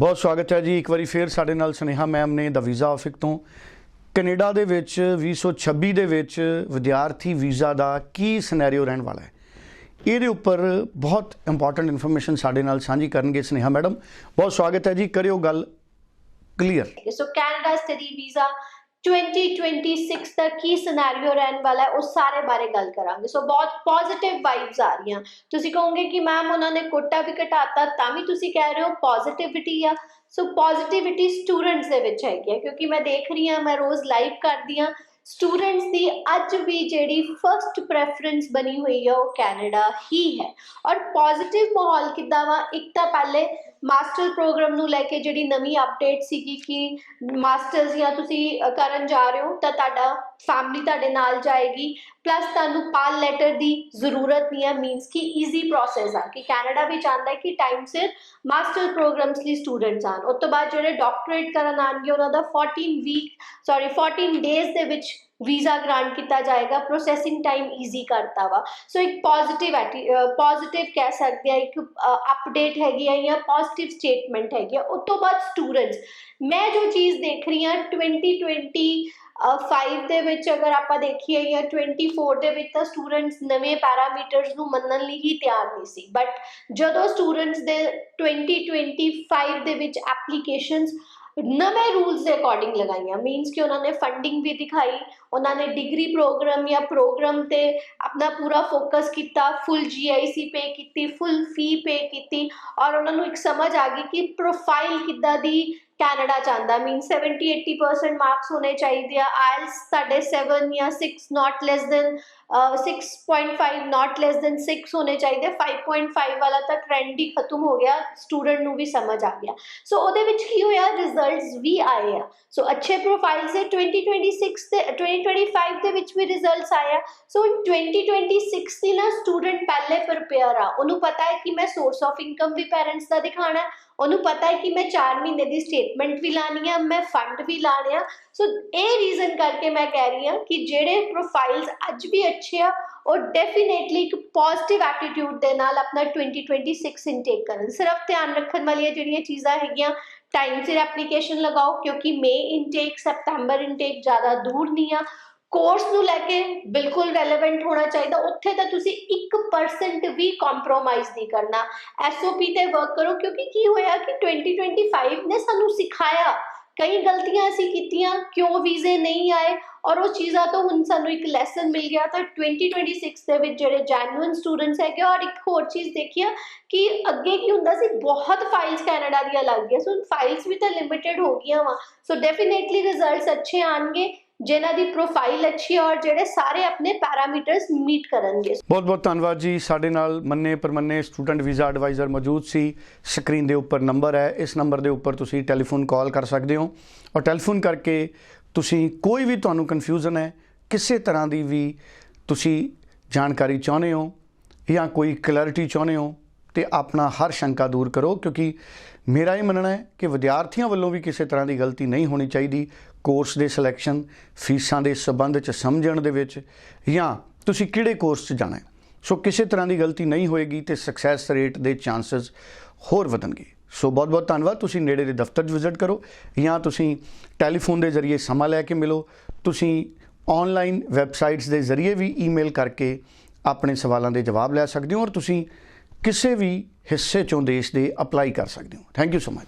ਬਹੁਤ ਸਵਾਗਤ ਹੈ ਜੀ। ਇੱਕ ਵਾਰੀ ਫੇਰ ਸਾਡੇ ਨਾਲ ਸੁਨੇਹਾ ਮੈਮ ਨੇ ਦਾ ਵੀਜ਼ਾ ਆਫਿਸ ਤੋਂ। ਕੈਨੇਡਾ ਦੇ ਵਿੱਚ 2026 ਦੇ ਵਿੱਚ ਵਿਦਿਆਰਥੀ ਵੀਜ਼ਾ ਦਾ ਕੀ ਸਿਨੈਰੀਓ ਰਹਿਣ ਵਾਲਾ ਹੈ? ਇਹਦੇ ਉੱਪਰ ਬਹੁਤ ਇੰਪੋਰਟੈਂਟ ਇਨਫੋਰਮੇਸ਼ਨ ਸਾਡੇ ਨਾਲ ਸਾਂਝੀ ਕਰਨਗੇ ਸੁਨੇਹਾ ਮੈਡਮ। ਬਹੁਤ ਸਵਾਗਤ ਹੈ ਜੀ। ਕਰਿਓ ਗੱਲ clear so Canada study visa 2026 ਦਾ ਕੀ ਸਿਨੈਰੀਓ ਰਹਿਣ ਵਾਲਾ ਹੈ ਉਹ ਸਾਰੇ ਬਾਰੇ ਗੱਲ ਕਰਾਂਗੇ ਸੋ ਬਹੁਤ ਪੋਜ਼ਿਟਿਵ ਵਾਈਬਸ ਆ ਰਹੀਆਂ ਤੁਸੀਂ ਕਹੋਗੇ ਕਿ ਮੈਮ ਉਹਨਾਂ ਨੇ ਕੋਟਾ ਵੀ ਘਟਾਤਾ ਤਾਂ ਵੀ ਤੁਸੀਂ ਕਹਿ ਰਹੇ ਹੋ ਪੋਜ਼ਿਟਿਵਿਟੀ ਆ ਸੋ ਪੋਜ਼ਿਟਿਵਿਟੀ ਸਟੂਡੈਂਟਸ ਦੇ ਵਿੱਚ ਹੈਗੀ ਆ ਕਿਉਂਕਿ ਮੈਂ ਦੇਖ ਰਹੀ ਹਾਂ ਮੈਂ ਰੋਜ਼ ਲਾਈਵ ਕਰਦੀ ਹਾਂ ਸਟੂਡੈਂਟਸ ਦੀ ਅੱਜ ਵੀ ਜਿਹੜੀ ਫਰਸਟ ਪ੍ਰੈਫਰੈਂਸ ਬਣੀ ਹੋਈ ਆ ਉਹ ਕੈਨੇਡਾ ਹੀ ਹੈ ਔਰ ਪੋਜ਼ਿਟਿਵ ਮਾਹੌਲ ਕਿੱਦਾਂ ਵਾ ਇੱਕ ਤਾਂ ਪਹਿਲੇ ਮਾਸਟਰ ਪ੍ਰੋਗਰਾਮ ਨੂੰ ਲੈ ਕੇ ਜਿਹੜੀ ਨਵੀਂ ਅਪਡੇਟ ਸੀਗੀ ਕਿ ਮਾਸਟਰਸ ਜਾਂ ਤੁਸੀਂ ਕਰਨ ਜਾ ਰਹੇ ਹੋ, ਤਾਂ ਤੁਹਾਡਾ ਫੈਮਿਲੀ ਤੁਹਾਡੇ ਨਾਲ ਜਾਏਗੀ। ਪਲੱਸ ਤੁਹਾਨੂੰ ਪਾਲ ਲੈਟਰ ਦੀ ਜ਼ਰੂਰਤ ਨਹੀਂ ਹੈ ਮੀਨਸ ਕਿ ਈਜ਼ੀ ਪ੍ਰੋਸੈਸ ਆ, ਕਿ ਕੈਨੇਡਾ ਵਿੱਚ ਚਾਹੁੰਦਾ ਹੈ ਕਿ ਟਾਈਮ ਸਿਰ ਮਾਸਟਰ ਪ੍ਰੋਗਰਾਮਸ ਲਈ ਸਟੂਡੈਂਟਸ ਆਣ ਉਸ ਤੋਂ ਬਾਅਦ ਜਿਹੜੇ ਡਾਕਟਰੇਟ ਕਰਨ ਆਣਗੇ ਉਹਨਾਂ ਦਾ 14 ਵੀਕ ਸੌਰੀ 14 ਡੇਜ਼ ਦੇ ਵਿੱਚ ਵੀਜ਼ਾ ਗ੍ਰਾਂਟ ਕੀਤਾ ਜਾਏਗਾ ਪ੍ਰੋਸੈਸਿੰਗ ਟਾਈਮ ਈਜ਼ੀ ਕਰਤਾ ਵਾ। ਸੋ ਇੱਕ ਪੋਜ਼ਿਟਿਵ ਪੋਜ਼ਿਟਿਵ ਕਹਿ ਸਕਦੇ ਆ, ਇੱਕ ਅਪਡੇਟ ਹੈਗੀ ਆ ਜਾਂ ਪੋਜ਼ਿਟਿਵ ਸਟੇਟਮੈਂਟ ਹੈਗੀ ਆ। ਉਸ ਤੋਂ ਬਾਅਦ ਸਟੂਡੈਂਟਸ ਮੈਂ ਜੋ ਚੀਜ਼ ਦੇਖ ਰਹੀ ਹਾਂ 2020 5 ਦੇ ਵਿੱਚ ਅਗਰ ਆਪਾਂ ਦੇਖੀਏ ਜਾਂ 24 ਦੇ ਵਿੱਚ ਤਾਂ ਸਟੂਡੈਂਟਸ ਨਵੇਂ ਪੈਰਾਮੀਟਰਸ ਨੂੰ ਮੰਨਣ ਲਈ ਹੀ ਤਿਆਰ ਨਹੀਂ ਸੀ। ਬਟ ਜਦੋਂ ਸਟੂਡੈਂਟਸ ਦੇ 2025 ਦੇ ਵਿੱਚ ਐਪਲੀਕੇਸ਼ਨਸ ਨਵੇਂ ਰੂਲਸ ਦੇ ਅਕੋਰਡਿੰਗ ਲਗਾਈਆਂ ਮੀਨਸ ਕਿ ਉਹਨਾਂ ਨੇ ਫੰਡਿੰਗ ਵੀ ਦਿਖਾਈ ਉਹਨਾਂ ਨੇ ਡਿਗਰੀ ਪ੍ਰੋਗਰਾਮ ਜਾਂ ਪ੍ਰੋਗਰਾਮ ਤੇ ਆਪਣਾ ਪੂਰਾ ਫੋਕਸ ਕੀਤਾ ਫੁੱਲ ਜੀਆਈਸੀ ਪੇ ਕੀਤੀ ਫੁੱਲ ਫੀ ਪੇ ਕੀਤੀ ਔਰ ਉਹਨਾਂ ਨੂੰ ਇੱਕ ਸਮਝ ਆ ਗਈ ਕਿ ਪ੍ਰੋਫਾਈਲ ਕਿੱਦਾਂ ਦੀ ਕੈਨੇਡਾ ਚਾਹੁੰਦਾ ਮੀਨ 70 80% ਮਾਰਕਸ ਹੋਣੇ ਚਾਹੀਦੇ ਆ। ਆਇਲਸ ਤੁਹਾਡੇ 7 ਜਾਂ 6 ਨਾਟ ਲੈਸ ਦੈਨ 6.5 ਨਾਟ ਲੈਸ ਦੈਨ 6 ਹੋਣੇ ਚਾਹੀਦੇ। 5.5 ਵਾਲਾ ਤਾਂ ਟ੍ਰੈਂਡ ਹੀ ਖਤਮ ਹੋ ਗਿਆ। ਸਟੂਡੈਂਟ ਨੂੰ ਵੀ ਸਮਝ ਆ ਗਿਆ। ਸੋ ਉਹਦੇ ਵਿੱਚ ਕੀ ਹੋਇਆ? ਰਿਜ਼ਲਟਸ ਵੀ ਆਏ ਆ। ਸੋ ਅੱਛੇ ਪ੍ਰੋਫਾਈਲ ਸੇ 2026 ਤੇ 2025 ਦੇ ਵਿੱਚ ਵੀ ਰਿਜ਼ਲਟਸ ਆਇਆ ਸੋ 2026 ਦੀ ਨਾ ਸਟੂਡੈਂਟ ਪਹਿਲੇ ਪ੍ਰਿਪੇਅਰ ਆ। ਉਹਨੂੰ ਪਤਾ ਹੈ ਕਿ ਮੈਂ ਸੋਰਸ ਆਫ ਇਨਕਮ ਵੀ ਪੈਰੈਂਟਸ ਦਾ ਦਿਖਾਣਾ ਉਹਨੂੰ ਪਤਾ ਹੈ ਕਿ ਮੈਂ 4 ਮਹੀਨੇ ਦੀ ਸਟੇਟਮੈਂਟ ਵੀ ਲਾਣੀ ਆ, ਮੈਂ ਫੰਡ ਵੀ ਲਾਣੇ ਆ। ਸੋ ਇਹ ਰੀਜ਼ਨ ਕਰਕੇ ਮੈਂ ਕਹਿ ਰਹੀ ਹਾਂ ਕਿ ਜਿਹੜੇ ਪ੍ਰੋਫਾਈਲਸ ਅੱਜ ਵੀ ਅੱਛੇ ਆ, ਉਹ ਡੈਫੀਨੇਟਲੀ ਇੱਕ ਪੋਜ਼ਿਟਿਵ ਐਟੀਟਿਊਡ ਦੇ ਨਾਲ ਆਪਣਾ 2026 ਇਨਟੇਕ ਕਰਨ। ਸਿਰਫ ਧਿਆਨ ਰੱਖਣ ਵਾਲੀਆਂ ਜਿਹੜੀਆਂ ਚੀਜ਼ਾਂ ਹੈਗੀਆਂ ਟਾਈਮ ਸਿਰ ਐਪਲੀਕੇਸ਼ਨ ਲਗਾਓ, ਕਿਉਂਕਿ ਮਈ ਇਨਟੇਕ ਸਪਟੈਂਬਰ ਇਨਟੇਕ ਜ਼ਿਆਦਾ ਦੂਰ ਨਹੀਂ ਆ। ਕੋਰਸ ਨੂੰ ਲੈ ਕੇ ਬਿਲਕੁਲ ਰੈਲੇਵੈਂਟ ਹੋਣਾ ਚਾਹੀਦਾ। ਉੱਥੇ ਤਾਂ ਤੁਸੀਂ 1% ਵੀ ਕੰਪਰੋਮਾਈਜ਼ ਨਹੀਂ ਕਰਨਾ। ਐਸਓਪੀ ਤੇ ਵਰਕ ਕਰੋ, ਕਿਉਂਕਿ ਕੀ ਹੋਇਆ ਕਿ 2025 ਨੇ ਸਾਨੂੰ ਸਿਖਾਇਆ। ਕਈ ਗਲਤੀਆਂ ਅਸੀਂ ਕੀਤੀਆਂ, ਕਿਉਂ ਵੀਜ਼ੇ ਨਹੀਂ ਆਏ? ਔਰ ਉਹ ਚੀਜ਼ਾਂ ਤੋਂ ਹੁਣ ਸਾਨੂੰ ਇੱਕ ਲੈਸਨ ਮਿਲ ਗਿਆ ਤਾਂ 2026 ਦੇ ਵਿੱਚ ਜਿਹੜੇ ਜੈਨੂਇਨ ਸਟੂਡੈਂਟਸ ਹੈਗੇ ਔਰ ਇੱਕ ਹੋਰ ਚੀਜ਼ ਦੇਖਿਆ ਕਿ ਅੱਗੇ ਕੀ ਹੁੰਦਾ ਸੀ, ਬਹੁਤ ਫਾਈਲਸ ਕੈਨੇਡਾ ਦੀਆਂ ਲੱਗ ਗਈਆਂ ਸੋ ਫਾਈਲਸ ਵੀ ਤਾਂ ਲਿਮਿਟਿਡ ਹੋ ਗਈਆਂ ਵਾ। ਸੋ ਡੈਫੀਨੇਟਲੀ ਰਿਜ਼ਲਟਸ ਅੱਛੇ ਆਣਗੇ ਜਿਨ੍ਹਾਂ ਦੀ ਪ੍ਰੋਫਾਈਲ ਅੱਛੀ ਔਰ ਜਿਹੜੇ ਸਾਰੇ ਆਪਣੇ ਪੈਰਾਮੀਟਰਸ ਮੀਟ ਕਰਨਗੇ। ਬਹੁਤ ਬਹੁਤ ਧੰਨਵਾਦ ਜੀ। ਸਾਡੇ ਨਾਲ ਮੰਨੇ ਪਰਮੰਨੇ ਸਟੂਡੈਂਟ ਵੀਜ਼ਾ ਐਡਵਾਈਜ਼ਰ ਮੌਜੂਦ ਸੀ। ਸਕਰੀਨ ਦੇ ਉੱਪਰ ਨੰਬਰ ਹੈ। ਇਸ ਨੰਬਰ ਦੇ ਉੱਪਰ ਤੁਸੀਂ ਟੈਲੀਫੋਨ ਕਾਲ ਕਰ ਸਕਦੇ ਹੋ। ਔਰ ਟੈਲੀਫੋਨ ਕਰਕੇ ਤੁਸੀਂ ਕੋਈ ਵੀ ਤੁਹਾਨੂੰ ਕਨਫਿਊਜ਼ਨ ਹੈ, ਕਿਸੇ ਤਰ੍ਹਾਂ ਦੀ ਵੀ ਤੁਸੀਂ ਜਾਣਕਾਰੀ ਚਾਹੁੰਦੇ ਹੋ ਜਾਂ ਕੋਈ ਕਲੈਰਿਟੀ ਚਾਹੁੰਦੇ ਹੋ, ਤੇ ਆਪਣਾ ਹਰ ਸ਼ੰਕਾ ਦੂਰ ਕਰੋ, ਕਿਉਂਕਿ ਮੇਰਾ ਇਹ ਮੰਨਣਾ ਹੈ ਕਿ ਵਿਦਿਆਰਥੀਆਂ ਵੱਲੋਂ ਵੀ ਕਿਸੇ ਤਰ੍ਹਾਂ ਦੀ ਗਲਤੀ ਨਹੀਂ ਹੋਣੀ ਚਾਹੀਦੀ। ਕੋਰਸ ਦੇ ਸਿਲੈਕਸ਼ਨ ਫੀਸਾਂ ਦੇ ਸਬੰਧ ਚ ਸਮਝਣ ਦੇ ਵਿੱਚ, ਜਾਂ ਤੁਸੀਂ ਕਿਹੜੇ ਕੋਰਸ 'ਚ ਜਾਣਾ ਹੈ। ਸੋ ਕਿਸੇ ਤਰ੍ਹਾਂ ਦੀ ਗਲਤੀ ਨਹੀਂ ਹੋਏਗੀ ਤੇ ਸਕਸੈਸ ਰੇਟ ਦੇ ਚਾਂਸਸ ਹੋਰ ਵਧਣਗੇ। ਸੋ ਬਹੁਤ ਬਹੁਤ ਧੰਨਵਾਦ। ਤੁਸੀਂ ਨੇੜੇ ਦੇ ਦਫ਼ਤਰ 'ਚ ਵਿਜ਼ਿਟ ਕਰੋ ਜਾਂ ਤੁਸੀਂ ਟੈਲੀਫੋਨ ਦੇ ਜ਼ਰੀਏ ਸਮਾਂ ਲੈ ਕੇ ਮਿਲੋ। ਤੁਸੀਂ ਆਨਲਾਈਨ ਵੈਬਸਾਈਟਸ ਦੇ ਜ਼ਰੀਏ ਵੀ ਈਮੇਲ ਕਰਕੇ ਆਪਣੇ ਸਵਾਲਾਂ ਦੇ ਜਵਾਬ ਲੈ ਸਕਦੇ ਹੋ ਔਰ ਤੁਸੀਂ ਕਿਸੇ ਵੀ ਹਿੱਸੇ ਚੋਂ ਦੇਸ਼ ਦੇ ਅਪਲਾਈ ਕਰ ਸਕਦੇ ਹੋ। Thank you so much